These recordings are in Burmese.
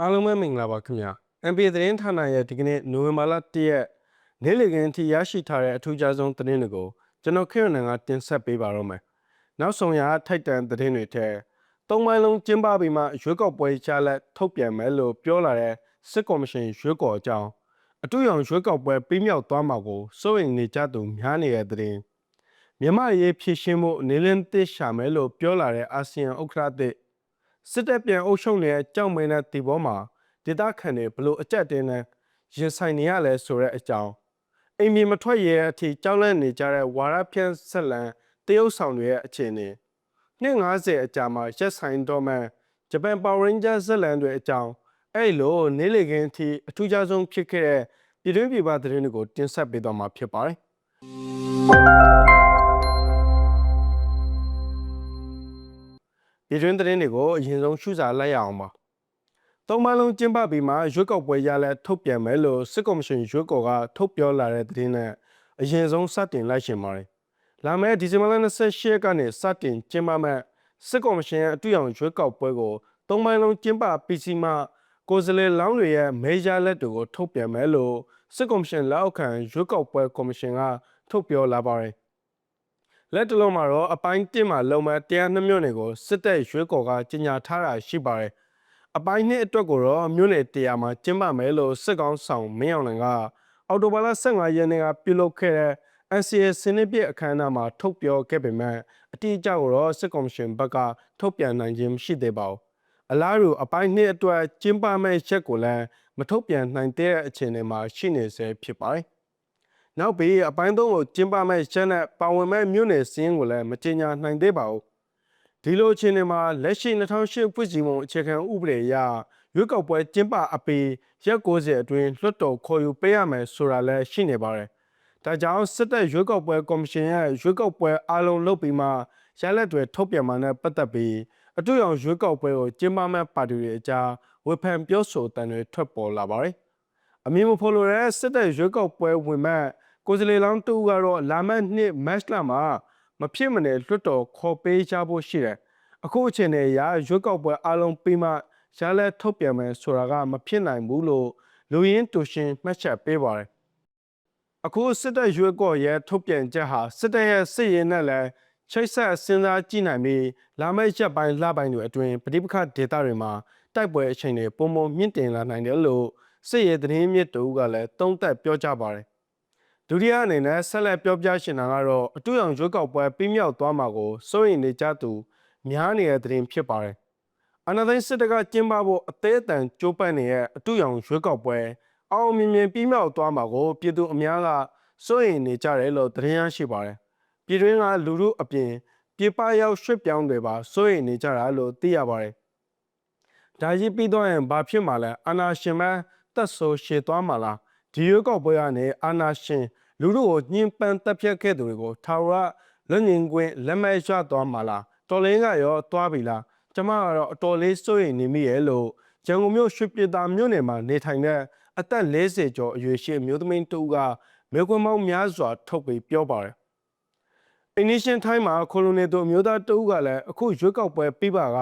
အားလုံးပဲမင်္ဂလာပါခင်ဗျာ NBA သတင်းဌာနရဲ့ဒီကနေ့နိုဝင်ဘာလ1ရက်နေ့လည်ခင်းအထိရရှိထားတဲ့အထူးခြားဆုံးသတင်းတွေကိုကျွန်တော်ခေရနန်ကတင်ဆက်ပေးပါတော့မယ်နောက်ဆုံးရထိုက်တန်သတင်းတွေထဲသုံးပိုင်းလုံးကျင်းပပြီးမှရွေးကောက်ပွဲချလက်ထုတ်ပြန်မယ်လို့ပြောလာတဲ့စစ်ကော်မရှင်ရွေးကော်အကြောင်းအတူရောင်ရွေးကောက်ပွဲပြီးမြောက်သွားမှာကိုစိုးရိမ်နေကြသူများနေတဲ့သတင်းမြန်မာရေးဖြည့်ရှင်းမှုနေလင်းသစ်ရှာမယ်လို့ပြောလာတဲ့အာဆီယံဥက္ကဋ္ဌသ စ်စစ်တပ်ပြန်အုပ်ချုပ်နေတဲ့ကြောက်မင်းတဲ့ဒီဘောမှာဒေသခံတွေဘလို့အကြက်တင်းနဲ့ရင်ဆိုင်နေရလဲဆိုတဲ့အကြောင်းအိမ်မြေမထွက်ရဲအထိကြောက်လန့်နေကြတဲ့ဝါရဖြန့်ဆက်လန်တရုတ်ဆောင်တွေရဲ့အခြေအနေနှစ်90အကြာမှာရက်ဆိုင်တော့မှဂျပန်ပါဝရင်းဂျာဇက်လန်တွေအကြောင်းအဲ့လိုနေလေခင်းအထိအထူးခြားဆုံးဖြစ်ခဲ့တဲ့ပြည်တွင်းပြည်ပသတင်းတွေကိုတင်ဆက်ပေးသွားမှာဖြစ်ပါတယ် ပြည်တွင်းသတင်းတွေကိုအရင်ဆုံးရှုစာလိုက်ရအောင်ပါသုံးပါလုံးကျင်းပပြီးမှရွေးကောက်ပွဲရလဲထုတ်ပြန်မယ်လို့စစ်ကော်မရှင်ရွေးကော်ကထုတ်ပြောလာတဲ့သတင်းနဲ့အရင်ဆုံးစတင်လိုက်ရှင်ပါတယ်။လာမယ့်ဒီဇင်ဘာလ28ရက်ကနေစတင်ကျင်းပမဲ့စစ်ကော်မရှင်ရဲ့အတူရောင်ရွေးကောက်ပွဲကိုသုံးပိုင်းလုံးကျင်းပပြီးစီမှကိုယ်စားလှယ်လောင်းတွေရဲ့မေဂျာလက်တွေကိုထုတ်ပြန်မယ်လို့စစ်ကော်မရှင်လက်အောက်ခံရွေးကောက်ပွဲကော်မရှင်ကထုတ်ပြောလာပါတယ်။ လက်တလုံးမှာတော့အပိုင်း1မှာလုံမဲ့တရားနှမြို့နယ်ကိုစစ်တပ်ရွေးကော်ကကြီးညာထားတာရှိပါတယ်။အပိုင်းနှစ်အတွက်ကိုတော့မြို့နယ်တရားမှာကျင်းပမယ်လို့စစ်ကောင်းဆောင်မင်းအောင်လှိုင်ကအော်တိုဘာလ15ရက်နေ့ကပြုလုပ်ခဲ့တဲ့ NCA စနစ်ပြည့်အခမ်းအနားမှာထုတ်ပြောခဲ့ပေမဲ့အတိအကျကိုတော့စစ်ကော်မရှင်ဘက်ကထုတ်ပြန်နိုင်ခြင်းမရှိသေးပါဘူး။အလားတူအပိုင်းနှစ်အတွက်ကျင်းပမယ့်ချက်ကိုလည်းမထုတ်ပြန်နိုင်တဲ့အခြေအနေမှာရှိနေဆဲဖြစ်ပါတယ်။ နောက်ပြီးအပိုင်းသုံးကိုကျင်းပမယ့်ချက်နဲ့ပါဝင်မဲ့မြို့နယ်စင်းကိုလည်းမကြေညာနိုင်သေးပါဘူး။ဒီလိုအခြေအနေမှာလက်ရှိ2008ဖွဲ့စည်းပုံအခြေခံဥပဒေအရရွေးကောက်ပွဲကျင်းပအပြီးရက်90အတွင်းလွှတ်တော်ခေါ်ယူပေးရမယ်ဆိုတာလည်းရှိနေပါတယ်။ဒါကြောင့်စစ်တပ်ရွေးကောက်ပွဲကော်မရှင်ရဲ့ရွေးကောက်ပွဲအားလုံးလုပ်ပြီးမှရလက်တွေထုတ်ပြန်မှနဲ့ပတ်သက်ပြီးအတူရောင်ရွေးကောက်ပွဲကိုကျင်းပမဲ့ပါတီတွေအကြားဝေဖန်ပြောဆိုတန်တွေထွက်ပေါ်လာပါတယ်။အမည်မဖော်လိုတဲ့စစ်တပ်ရွေးကောက်ပွဲဝင်မဲ့ ကိုယ်စားလှယ်လောင်းတူကတော့လာမယ့်နှစ်မတ်လမှာမဖြစ်မနေလွှတ်တော်ခေါ်ပေးကြဖို့ရှိတယ်အခုအချိန်နဲ့ရာရွက်ကောက်ပွဲအလုံးပြီးမှရလက်ထုတ်ပြန်မယ်ဆိုတာကမဖြစ်နိုင်ဘူးလို့လူရင်းတူရှင်မှတ်ချက်ပေးပါတယ်အခုစစ်တပ်ရွေးကော်ရဲ့ထုတ်ပြန်ချက်ဟာစစ်တပ်ရဲ့စစ်ရေးနဲ့လည်းချိတ်ဆက်စဉ်းစားကြည့်နိုင်ပြီးလာမယ့်ရက်ပိုင်းလပိုင်းတွေအတွင်းပဋိပက္ခဒေသတွေမှာတိုက်ပွဲအချိန်တွေပုံပုံမြင့်တင်လာနိုင်တယ်လို့စစ်ရေးသတင်းမြစ်တူကလည်းသုံးသပ်ပြောကြားပါတယ် ဒုတိယအနေနဲ့ဆက်လက်ပြောပြရှင်တာကတော့အတူရောင်ရွေးကောက်ပွဲပြီးမြောက်သွားမှာကိုစိုးရိမ်နေကြသူများနေတဲ့သတင်းဖြစ်ပါတယ်။အနာသိန်းစစ်တပ်ကကျင်းပဖို့အသေးအတန်ကြိုးပမ်းနေတဲ့အတူရောင်ရွေးကောက်ပွဲအောင်မြင်မြင်ပြီးမြောက်သွားမှာကိုပြည်သူအများကစိုးရိမ်နေကြတယ်လို့သတင်းရရှိပါတယ်။ပြည်တွင်းကလူမှုအပြင်ပြည်ပရောက်ရွှေ့ပြောင်းတွေပါစိုးရိမ်နေကြတာလို့သိရပါတယ်။ဒါကြီးပြီးတော့ရင်ဘာဖြစ်မှာလဲအာနာရှင်မတက်ဆိုရှည်သွားမှာလား ဒီရွေးကောက်ပွဲကနေအာနာရှင်လူတို့ကိုညှဉ်းပန်းတပ်ဖြတ်ခဲ့သူတွေကိုထာဝရလွတ်ငင်ခွင့်လက်မဲ့ရသွားမှာလားတော်လင်းကရောသွားပြီလားကျမကတော့အတော်လေးစိုးရိမ်နေမိရဲ့လို့ရန်ကုန်မြို့ရွှေပြည်သာမြို့နယ်မှာနေထိုင်တဲ့အသက်40ကျော်အရွယ်ရှိအမျိုးသမီးတူကမေကွန်မောင်းများစွာထုတ်ပြီးပြောပါတယ်။ Initial Time မှာကိုလိုနီတို့အမျိုးသားတူကလည်းအခုရွေးကောက်ပွဲပြီးပါက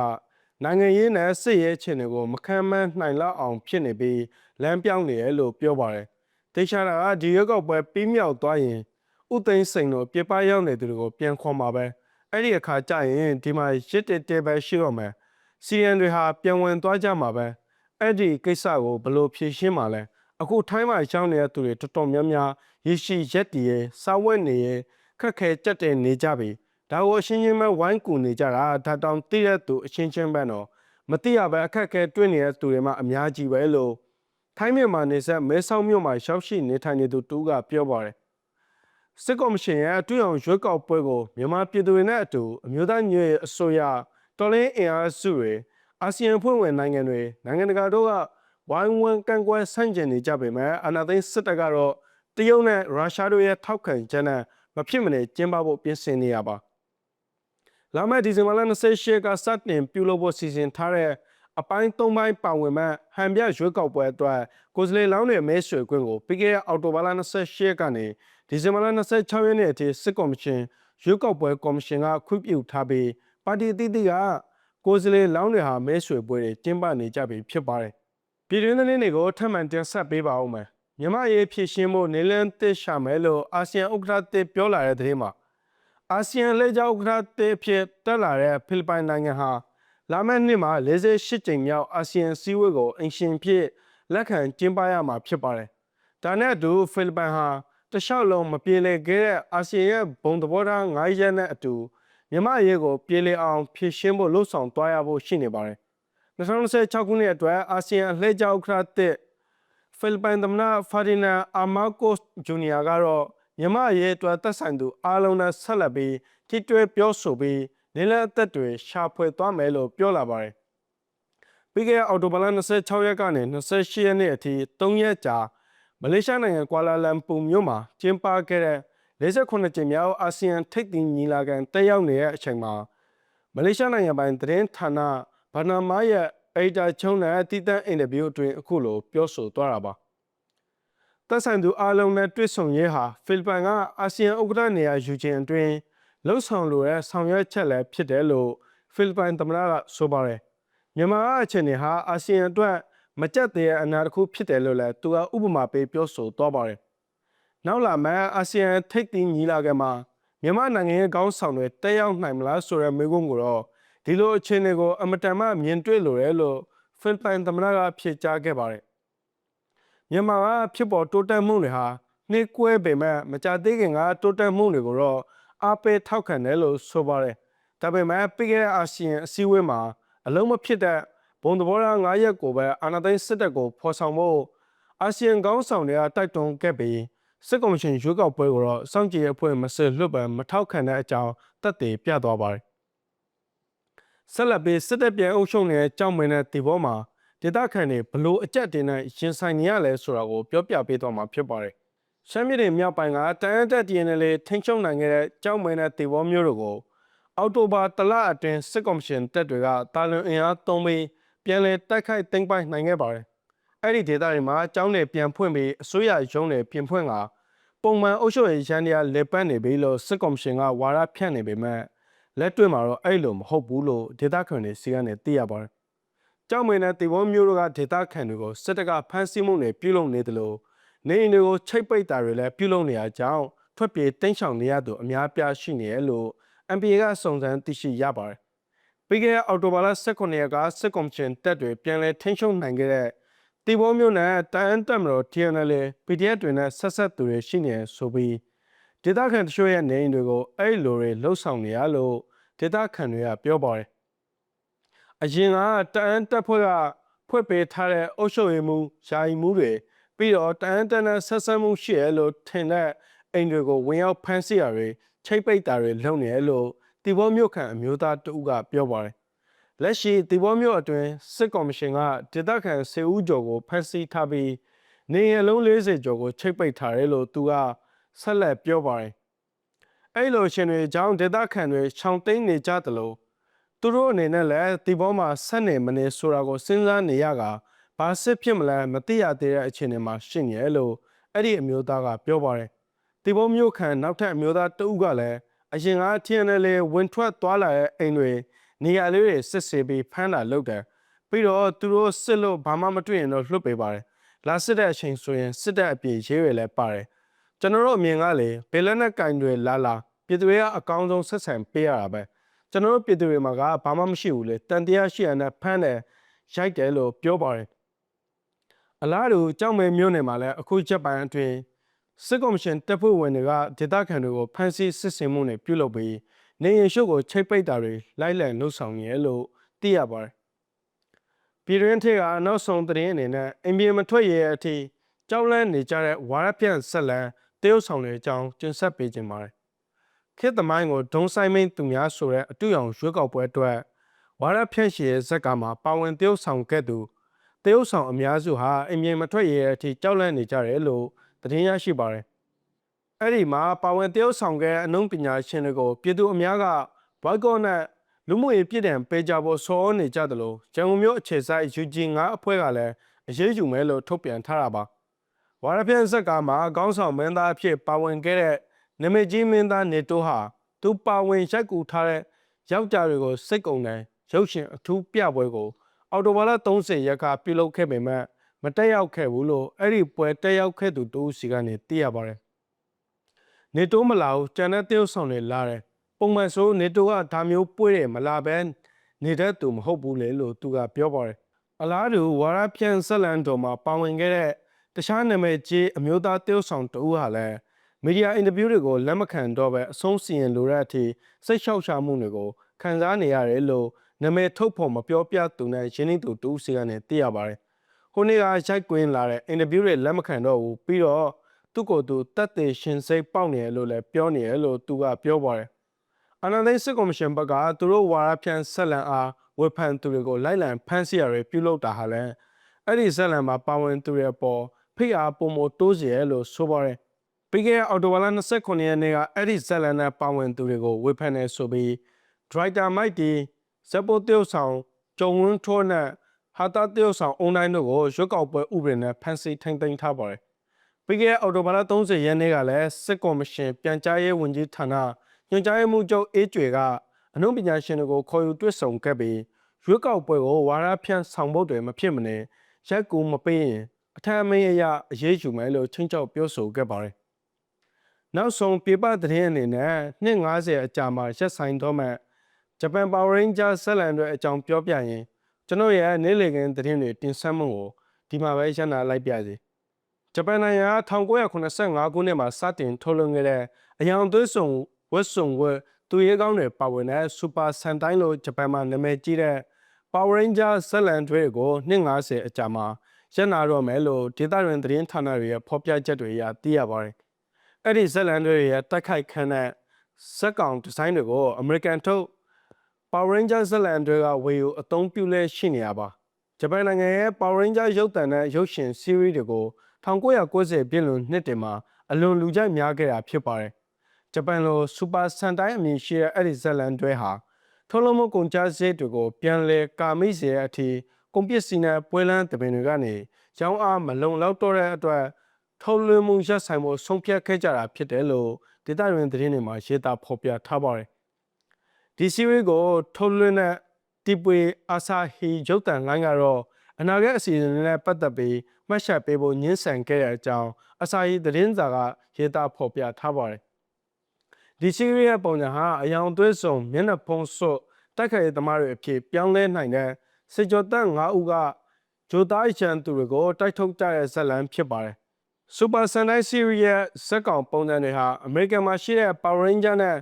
နိုင်ငံရေးနဲ့စစ်ရေးအခြေအနေကိုမခံမနိုင်လောက်အောင်ဖြစ်နေပြီးလမ်းပြောင်းနေတယ်လို့ပြောပါတယ်။ တေချာတာကဒီရွေးကောက်ပွဲပြီးမြောက်သွားရင်ဥသိမ်းစိန်တို့ပြပရောက်နေသူတွေကိုပြန်ခေါ်မှာပဲ။အဲ့ဒီအခါကျရင်ဒီမှာရစ်တက်တဲပဲရှိတော့မယ်စီရန်တွေဟာပြန်ဝင်သွားကြမှာပဲအဲ့ဒီကိစ္စကိုဘယ်လိုဖြေရှင်းမှာလဲအခုထိုင်းမှာရှောင်းနေတဲ့သူတွေတော်တော်များများရရှိရက်တည်ရဲ့စာဝတ်နေရဲ့ခက်ခဲကြက်တဲ့နေကြပြီဒါကိုအရှင်းချင်းပဲဝိုင်းကူနေကြတာဒါတောင်သိတဲ့သူအရှင်းချင်းပဲတော့မသိရပဲအခက်ခဲတွေ့နေတဲ့သူတွေမှအများကြီးပဲလို့ ထိုင်းမြန်မာနေဆက်မဲဆောက်မြို့မှာရောက်ရှိနေထိုင်နေသူတူကပြောပါတယ်စစ်ကော်မရှင်ရဲ့အတွေ့အကြုံရွေးကောက်ပွဲကိုမြန်မာပြည်သူတွေနဲ့အတူအမျိုးသားညွေအစိုးရတော်လင်းအင်အားစုတွေအာဆီယံဖွဲ့ဝင်နိုင်ငံတွေနိုင်ငံတကာတို့ကဝိုင်းဝန်းကန့်ကွက်ဆန့်ကျင်နေကြပေမဲ့အာဏာသိမ်းစစ်တပ်ကတော့တရုတ်နဲ့ရုရှားတို့ရဲ့ထောက်ခံချက်နဲ့မဖြစ်မနေကျင်းပဖို့ပြင်ဆင်နေရပါလာမယ့်ဒီဇင်ဘာလ28ကစတင်ပြုလုပ်ဖို့စီစဉ်ထားတဲ့ အပိုင်း၃ပိုင်းပါဝင်မဲ့ဟန်ပြရွေးကောက်ပွဲအတွက်ကိုယ်စားလှယ်လောင်းတွေမဲဆွေခွင့်ကိုပြီးခဲ့တဲ့အောက်တိုဘာလ28ကနေဒီဇင်ဘာလ26ရက်နေ့အထိစစ်ကော်မရှင်ရွေးကောက်ပွဲကော်မရှင်ကခွင့်ပြုထားပြီးပါတီအသီးသီးကကိုယ်စားလှယ်လောင်းတွေဟာမဲဆွေပွဲတွေကျင်းပနေကြပြီဖြစ်ပါတယ်ပြည်တွင်းသတင်းတွေကိုထပ်မံတင်ဆက်ပေးပါဦးမယ်မြန်မာရေးဖြည့်ရှင်းဖို့နေလန်းသစ်ရှာမယ်လို့အာဆီယံဥက္ကဋ္ဌသစ်ပြောလာတဲ့သတင်းမှာအာဆီယံလက်ကြောဥက္ကဋ္ဌသစ်ဖြစ်တက်လာတဲ့ဖိလစ်ပိုင်နိုင်ငံဟာ လာမယ့်နှစ်မှာ48ကြိမ်မြောက်အာဆီယံစည်းဝေးကိုအင်ရှင်ဖြစ်လက်ခံကျင်းပရမှာဖြစ်ပါတယ်။ဒါနဲ့အတူဖိလစ်ပိုင်ဟာတခြားလုံးမပြေလည်ခဲ့တဲ့အာဆီယံရဲ့ဘုံသဘောထား9ရက်နဲ့အတူမြန်မာရေးကိုပြေလည်အောင်ဖြည့်ရှင်းဖို့လှုံ့ဆော်သွားရဖို့ရှိနေပါတယ်။2026ခုနှစ်အတွက်အာဆီယံအလှည့်ကျဥက္ကဋ္ဌသစ်ဖိလစ်ပိုင်သမ္မတဖာဒီနန်အာမာကိုစ်ဂျူနီယာကတော့မြန်မာရေးအတွက်သက်ဆိုင်သူအားလုံးနဲ့ဆက်လက်ပြီးထိတွေ့ပြောဆိုပြီး နေလက်အသက်တွေရှာဖွေသွားမယ်လို့ပြောလာပါတယ်။ပြီးခဲ့တဲ့အောက်တိုဘာလ26ရက်ကနေ28ရက်နေ့အထိ3ရက်ကြာမလေးရှားနိုင်ငံကွာလာလမ်ပူမြို့မှာကျင်းပခဲ့တဲ့48ကြိမ်မြောက်အာဆီယံထိပ်သီးညီလာခံတက်ရောက်နေတဲ့အချိန်မှာမလေးရှားနိုင်ငံပိုင်သတင်းဌာနဘာနာမာရဲ့အေတာချုံနဲ့တည်တံ့အင်တာဗျူးအတွင်းအခုလိုပြောဆိုသွားတာပါသက်ဆိုင်သူအားလုံးနဲ့တွေ့ဆုံရေးဟာဖိလစ်ပိုင်ကအာဆီယံဥက္ကဋ္ဌနေရာယူခြင်းအတွင်း လှုပ်ဆောင်လိုတဲ့ဆောင်ရွက်ချက်လည်းဖြစ်တယ်လို့ဖိလစ်ပိုင်သမ္မတကဆိုပါတယ်မြန်မာအခြေအနေဟာအာဆီယံအတွက်မကြက်တဲ့အနာတစ်ခုဖြစ်တယ်လို့လည်းသူကဥပမာပေးပြောဆိုသွားပါတယ်နောက်လာမယ့်အာဆီယံထိပ်သီးညီလာခံမှာမြန်မာနိုင်ငံရဲ့ခေါင်းဆောင်တွေတက်ရောက်နိုင်မလားဆိုတဲ့မေးခွန်းကိုတော့ဒီလိုအခြေအနေကိုအမတန်မှမြင်တွေ့လိုတယ်လို့ဖိလစ်ပိုင်သမ္မတကဖြေကြားခဲ့ပါတယ်မြန်မာကဖြစ်ပေါ်တိုးတက်မှုတွေဟာနှိကွဲပေမဲ့မကြသေးခင်ကတိုးတက်မှုတွေကိုတော့ အားပေးထောက်ခံတယ်လို့ဆိုပါတယ်ဒါပေမဲ့ပြီးခဲ့တဲ့အာဆီယံအစည်းအဝေးမှာအလုံးမဖြစ်တဲ့ဘုံသဘောထား9ရက်ကိုပဲအာဏာသိမ်းစစ်တပ်ကိုဖော်ဆောင်ဖို့အာဆီယံခေါင်းဆောင်တွေကတိုက်တွန်းခဲ့ပြီးစစ်ကော်မရှင်ရွေးကောက်ပွဲကိုတော့စောင့်ကြည့်အဖွဲ့မစစ်လွတ်ပဲမထောက်ခံတဲ့အကြောင်းသက်သေပြသွားပါတယ်ဆက်လက်ပြီးစစ်တပ်ပြန်အုပ်ချုပ်နေတဲ့ကြောက်မင်းတဲ့ဒီဘောမှာဒေသခံတွေဘလို့အကြက်တင်နဲ့ရင်ဆိုင်နေရလဲဆိုတာကိုပြောပြပေးသွားမှာဖြစ်ပါတယ်။ ရှမ်းပြည်နယ်မြောက်ပိုင်းကတန်အတက် DNL ထိန်းချုပ်နိုင်ခဲ့တဲ့ကြောက်မင်းတဲ့ဒီဘောမျိုးတို့ကိုအောက်တိုဘာတလအတွင်းစစ်ကော်မရှင်တပ်တွေကတာလွန်အင်အားသုံးပြီးပြန်လည်တိုက်ခိုက်သိမ်းပိုက်နိုင်ခဲ့ပါတယ်။အဲ့ဒီဒေသတွေမှာအကြောင်းတွေပြန်ဖွင့်ပြီးအစိုးရရုံးတွေပြင်ဖွင့်ကပုံမှန်အုပ်ချုပ်ရေးရန်တရားလက်ပတ်နေပြီလို့စစ်ကော်မရှင်ကဝါရဖြန့်နေပေမဲ့လက်တွေ့မှာတော့အဲ့လိုမဟုတ်ဘူးလို့ဒေသခံတွေစီကနေသိရပါတယ်။ကြောက်မင်းနဲ့တေဝုံမျိုးတို့ကဒေသခံတွေကိုစစ်တပ်ကဖမ်းဆီးမှုတွေပြုလုပ်နေတယ်လို့ နေအိမ်တွေကိုချိတ်ပိတ်တာတွေလည်းပြုလုပ်နေရကြောင်းထွက်ပြေးတင်းချောင်နေရသူအများပြားရှိနေတယ်လို့ MPA ကစုံစမ်းသိရှိရပါတယ်။ပြီးခဲ့တဲ့အောက်တိုဘာလ18ရက်ကစစ်ကော်မရှင်တပ်တွေပြန်လည်ထိန်းချုပ်နိုင်ခဲ့တဲ့တီဘောမျိုးနဲ့တန်အန်တက်မတော် TNL PDF တွေနဲ့ဆက်ဆက်သူတွေရှိနေဆိုပြီးဒေသခံတချို့ရဲ့နေအိမ်တွေကိုအဲ့လိုတွေလှုပ်ဆောင်နေရလို့ဒေသခံတွေကပြောပါတယ်။အရင်ကတန်အန်တက်ဖွဲ့ကဖွဲ့ပေးထားတဲ့အုပ်ချုပ်ရေးမှုယာယီမှုတွေ ပြီးတော့တန်အန်တက်နဲ့ဆက်ဆက်မှုရှိရလို့ထင်တဲ့အိမ်တွေကိုဝင်ရောက်ဖမ်းဆီးရတွေချိတ်ပိတ်တာတွေလုပ်နေရလို့တီဘောမျိုးခံအမျိုးသားတဦးကပြောပါတယ်။လက်ရှိတီဘောမျိုးအတွင်းစစ်ကော်မရှင်ကဒေသခံစေဦးကျော်ကိုဖမ်းဆီးထားပြီးနေရလုံး40ကျော်ကိုချိတ်ပိတ်ထားတယ်လို့သူကဆက်လက်ပြောပါတယ်။အဲ့လိုရှင်တွေအကြောင်းဒေသခံတွေခြောင်သိမ်းနေကြသလိုသူတို့အနေနဲ့လည်းဒီဘောမှာဆက်နေမနေဆိုတာကိုစဉ်းစားနေရက ဘာစစ်ဖြစ်မလဲမသိရသေးတဲ့အခြေအနေမှာရှိနေရလို့အဲ့ဒီအမျိုးသားကပြောပါတယ်။ဒီဘောမျိုးခံနောက်ထပ်အမျိုးသားတဦးကလည်းအရင်က TNL ဝင်ထွက်သွားလာတဲ့အိမ်တွေနေရာလေးတွေစစ်ဆေးပြီးဖမ်းတာလုပ်တယ်။ပြီးတော့သူတို့စစ်လို့ဘာမှမတွေ့ရင်တော့လွတ်ပေးပါတယ်။လာစစ်တဲ့အချိန်ဆိုရင်စစ်တပ်အပြေရေးရလည်းပါတယ်။ကျွန်တော်တို့အမြင်ကလေဘယ်လက်နဲ့ကင်တွေလာလာပြည်သူတွေကအကောင်းဆုံးဆက်ဆံပေးရတာပဲကျွန်တော်တို့ပြည်သူတွေမှာကဘာမှမရှိဘူးလေတန်တရားရှိရတဲ့ဖမ်းတယ်ရိုက်တယ်လို့ပြောပါတယ် အလားတူကြောက်မဲမျိုးနယ်မှာလည်းအခုချက်ပိုင်းအတွင်းစစ်ကော်မရှင်တပ်ဖွဲ့ဝင်တွေကဒေသခံတွေကိုဖမ်းဆီးစစ်ဆင်မှုတွေပြုလုပ်ပြီးနေရင်ရှုပ်ကိုချိတ်ပိတ်တာတွေလိုက်လံလှုပ်ဆောင်ရဲလို့သိရပါတယ်ပြည်တွင်းထက်ကနောက်ဆုံးသတင်းအနေနဲ့အင်ပြည်မထွက်ရတဲ့အထိကြောက်လန့်နေကြတဲ့ဝါရပြန့်ဆက်လန်းတရုတ်ဆောင်တွေအကြောင်းတင်ဆက်ပေးခြင်းပါတယ်ခေတ်သမိုင်းကိုဒုံဆိုင်မင်းသူများဆိုတဲ့အတူရောင်ရွေးကောက်ပွဲအတွက်ဝါရဖြန့်ရှည်ရဲ့ဇက်ကမှာပါဝင်တရုတ်ဆောင်ခဲ့သူ တရုတ်ဆောင်အများစုဟာအမြင်မထွက်ရတဲ့အထိကြောက်လန့်နေကြတယ်လို့သတင်းရရှိပါတယ်အဲ့ဒီမှာပါဝင်တရုတ်ဆောင်တဲ့အနုပညာရှင်တွေကိုပြည်သူအများကဘွိုက်ကော့နဲ့လူမှုရေးပြည်တံပေးကြဖို့ဆောနေကြတယ်လို့ဂျန်ကုန်မြို့အခြေစိုက် UG9 အဖွဲ့ကလည်းအရေးယူမယ်လို့ထုတ်ပြန်ထားတာပါဝါရဖြန့်ဇက်ကမှာကောင်းဆောင်မင်းသားအဖြစ်ပါဝင်ခဲ့တဲ့နမကြီးမင်းသားနေတိုးဟာသူပါဝင်ရိုက်ကူထားတဲ့ယောက်ျားတွေကိုစိတ်ကုံတယ်ရုပ်ရှင်အထူးပြပွဲကို အော်တိုဘာလ30ရက်ကပြုလုပ်ခဲ့ပေမဲ့မတက်ရောက်ခဲ့ဘူးလို့အဲ့ဒီပွဲတက်ရောက်ခဲ့သူတူစီကနေသိရပါတယ်နေတိုးမလာဘူးကျန်တဲ့တရုတ်ဆောင်တွေလာတယ်ပုံမှန်ဆိုနေတိုးကဒါမျိုးပွေးတယ်မလာဘဲနေတဲ့သူမဟုတ်ဘူးလေလို့သူကပြောပါတယ်အလားတူဝါရဖြန့်ဆက်လန်တော်မှာပါဝင်ခဲ့တဲ့တခြားနာမည်ကြီးအမျိုးသားတရုတ်ဆောင်တူဟာလည်းမီဒီယာအင်တာဗျူးတွေကိုလက်မခံတော့ပဲအဆုံးစီရင်လိုတဲ့အထိစိတ်လျှောက်ရှာမှုတွေကိုခံစားနေရတယ်လို့ နာမည်ထုတ်ဖော်မပြောပြသူနဲ့ရင်းနှီးသူတူစီကနေသိရပါတယ်။ခုနေ့ကရိုက်ကွင်းလာတဲ့အင်တာဗျူးတွေလက်မခံတော့ဘူးပြီးတော့သူ့ကိုယ်သူတတ်သိရှင်စိတ်ပေါက်နေရလို့လည်းပြောနေရလို့သူကပြောပါတယ်။အနန္တိစစ်ကော်မရှင်ဘက်ကသူတို့ဝါရဖြန့်ဆက်လန်အားဝေဖန်သူတွေကိုလိုက်လံဖမ်းဆီးရတွေပြုလုပ်တာဟာလည်းအဲ့ဒီဆက်လန်မှာပါဝင်သူတွေအပေါ်ဖိအားပုံမတိုးစီရလို့ဆိုပါတယ်။ပြီးခဲ့တဲ့အော်တိုဝါလာ29ရက်နေ့ကအဲ့ဒီဇက်လန်နဲ့ပါဝင်သူတွေကိုဝေဖန်နေဆိုပြီးဒရိုက်တာမိုက်တီ ဇက်ပိုတရုတ်ဆောင်ဂျုံဝင်းထိုးနဲ့ဟာတာတရုတ်ဆောင်အွန်လိုင်းတို့ကိုရွက်ကောက်ပွဲဥပဒေနဲ့ဖမ်းဆီးထိန်းသိမ်းထားပါတယ်။ပြီးခဲ့တဲ့အော်တိုဘာလ30ရက်နေ့ကလည်းစစ်ကော်မရှင်ပြန်ကြားရေးဝန်ကြီးဌာနညွှန်ကြားရေးမှူးချုပ်အေးကျွေကအမှုပညာရှင်တွေကိုခေါ်ယူတွေ့ဆုံခဲ့ပြီးရွက်ကောက်ပွဲကိုဝါရဖြန့်ဆောင်ဖို့တွေမဖြစ်မနေရက်ကူမပေးရင်အထက်အမင်းအရအရေးယူမယ်လို့ချင်းချောက်ပြောဆိုခဲ့ပါတယ်။နောက်ဆုံးပြပသတင်းအနေနဲ့နှစ်90အကြာမှာရက်ဆိုင်တော့မဲ့ ဂျပန်ပါဝရင်းဂျာဆက်လန်တွေအကြောင်းပြောပြရင်ကျွန်တော်ရဲ့နေ့လည်ခင်းသတင်းတွေတင်ဆက်မှုကိုဒီမှာပဲရန်နာလိုက်ပြစီ။ဂျပန်နိုင်ငံက1985ခုနှစ်မှာစတင်ထုတ်လုပ်ခဲ့တဲ့အယောင်သွေးဆုံဝက်ဆုံဝက်သူရဲကောင်းတွေပါဝင်တဲ့စူပါဆန်တိုင်းလို့ဂျပန်မှာနာမည်ကြီးတဲ့ Power Ranger ဆက်လန်တွေကို250အကြာမှာရန်နာတော့မယ်လို့ဒေသတွင်သတင်းဌာနတွေရဲ့ဖော်ပြချက်တွေအရသိရပါတယ်။အဲ့ဒီဇက်လန်တွေရဲ့တိုက်ခိုက်ခန်းတဲ့ဇက်ကောင်ဒီဇိုင်းတွေကို American ထုတ် Power Ranger ဇက်လန်တွေကဝေယူအသုံးပြုလဲရှိနေရပါ။ဂျပန်နိုင်ငံရဲ့ Power Ranger ရုပ်သံနဲ့ရုပ်ရှင် series တွေကို1990ပြည့်လွန်နှစ်တင်မှာအလွန်လူကြိုက်များခဲ့တာဖြစ်ပါတယ်။ဂျပန်လို Super Sentai အမည်ရှိတဲ့အဲ့ဒီဇက်လန်တွေဟာထုတ်လုပ်မှုကုန်ကျစရိတ်တွေကိုပြန်လည်ကာမိစေတဲ့အထိကုန်ပစ္စည်းနဲ့ပွဲလန်းတပင်တွေကနေရောင်းအားမလုံလောက်တော့တဲ့အတွက်ထုတ်လွှင့်မှုရပ်ဆိုင်ဖို့ဆုံးဖြတ်ခဲ့ကြတာဖြစ်တယ်လို့ဒေတာရင်သတင်းတွေမှာရေးသားဖော်ပြထားပါတယ်။ ဒီ series ကိုထုတ်လွှင့်တဲ့တီပွေအာဆာဟီရုပ်တံလိုင်းကတော့အနာဂတ်အစီအစဉ်တွေနဲ့ပတ်သက်ပြီးမှတ်ချက်ပေးဖို့ညှင်းဆန်ခဲ့တဲ့အကြောင်းအစာဟီသတင်းစာကရေးသားဖော်ပြထားပါတယ်။ဒီ series ရဲ့ပုံစံဟာအယောင်သွေးစုံမျက်နှာဖုံးစွတ်တိုက်ခိုက်ရေးသမားတွေအဖြစ်ပြောင်းလဲနိုင်တဲ့စစ်ကြောတပ်၅ဦးကဂျိုသားချန်သူတွေကိုတိုက်ထုတ်ကြတဲ့ဇက်လန်ဖြစ်ပါတယ်။ Super Sentai Series ရဲ့ဇက်ကောင်ပုံစံတွေဟာအမေရိကန်မှာရှိတဲ့ Power Ranger နဲ့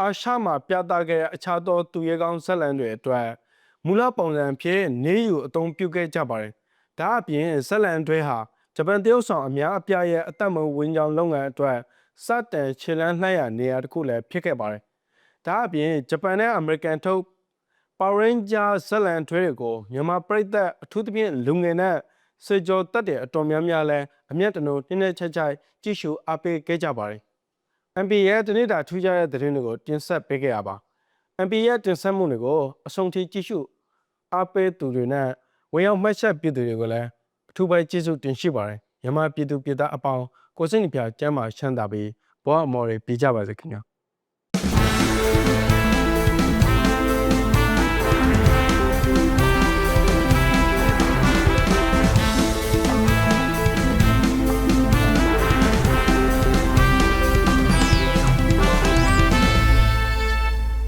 အာရှမှာပြသခဲ့တဲ့အခြားသောသူရဲကောင်းဇက်လန်တွေအတွက်မူလပုံစံဖြစ်နေယူအသုံးပြုခဲ့ကြပါတယ်။ဒါအပြင်ဇက်လန်တွေဟာဂျပန်တရုတ်ဆောင်အများအပြားရဲ့အသက်မွေးဝင်းကြောင်းလုပ်ငန်းအတွက်စတင်ခြေလှမ်းနှိုက်ရနေရာတစ်ခုလည်းဖြစ်ခဲ့ပါတယ်။ဒါအပြင်ဂျပန်နဲ့အမေရိကန်ထုတ် Power Ranger ဇက်လန်ထွေးတွေကိုမြန်မာပြည်သက်အထူးသဖြင့်လူငယ်နဲ့စေကျော်တက်တဲ့အတော်များများလဲအမျက်တနိုးနှင်းနှင်းချက်ချိုက်ကြည့်ရှုအားပေးခဲ့ကြပါတယ်။ MP ရဲ့တနေ့တာထူးခြားတဲ့သတင်းတွေကိုတင်ဆက်ပေးခဲ့ရပါ။ MP ရဲ့တင်ဆက်မှုတွေကိုအဆုံးထိကြည့်ရှုအားပေးသူတွေနဲ့ဝင်ရောက်မှတ်ချက်ပြုသူတွေကိုလည်းအထူးပဲကျေးဇူးတင်ရှိပါတယ်။မြန်မာပြည်သူပြည်သားအပေါင်းကိုစိတ်နှပြကျမ်းမာချမ်းသာပြီးဘဝအမော်တွေပြကြပါစေခင်ဗျာ။